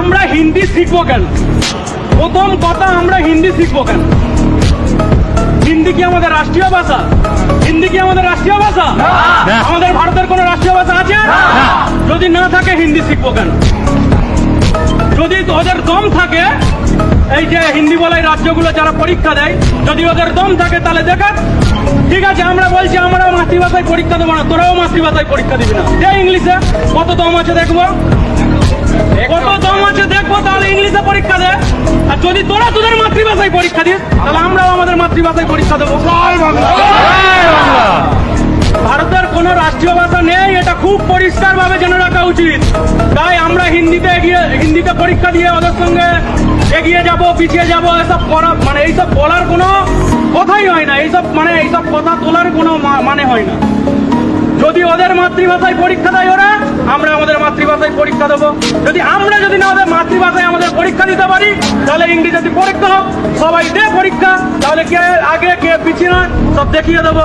আমরা হিন্দি শিখব কেন? প্রথম কথা আমরা হিন্দি শিখব কেন? হিন্দি কি আমাদের রাষ্ট্রীয় ভাষা? হিন্দি কি আমাদের রাষ্ট্রীয় ভাষা? আমাদের ভারতের কোনো রাষ্ট্রীয় ভাষা আছে? যদি না থাকে হিন্দি শিখব কেন? যদি ওদের দম থাকে এই যে হিন্দি বলে রাজ্যগুলো যারা পরীক্ষা দেয় যদি ওদের দম থাকে তাহলে দেখাক। ঠিক আছে আমরা বলছি আমরা মাতৃভাষায় পরীক্ষা দেবো না তোরাও মাতৃভাষায় পরীক্ষা দিবি না। দে ইংলিশে কত দম আছে দেখব? কত দম আছে দেখব তাহলে ইংলিশে পরীক্ষা দে। আর যদি তোরা তোদের মাতৃভাষায় পরীক্ষা দিস তাহলে আমরাও আমাদের মাতৃভাষায় পরীক্ষা দেবো। ভারতের কোন রাষ্ট্রীয় ভাষা নেই এটা খুব পরিষ্কার ভাবে জেনে রাখা উচিত। তাই আমরা হিন্দিতে এগিয়ে হিন্দিতে পরীক্ষা দিয়ে ওদের সঙ্গে এগিয়ে যাব পিছিয়ে যাব এসব করা মানে এইসব বলার কোনো কথাই হয় না। এইসব মানে এইসব কথা তোলার কোনো মানে হয় না। যদি ওদের মাতৃভাষায় পরীক্ষা দেয় ওরা, আমরা আমাদের মাতৃভাষায় পরীক্ষা দেবো। যদি আমরা যদি না ওদের মাতৃভাষায় আমাদের পরীক্ষা দিতে পারি, তাহলে ইংরেজি পরীক্ষা হোক, সবাই দে পরীক্ষা, তাহলে কে আগে, কে পিছিয়ে নয় সব দেখিয়ে দেবো।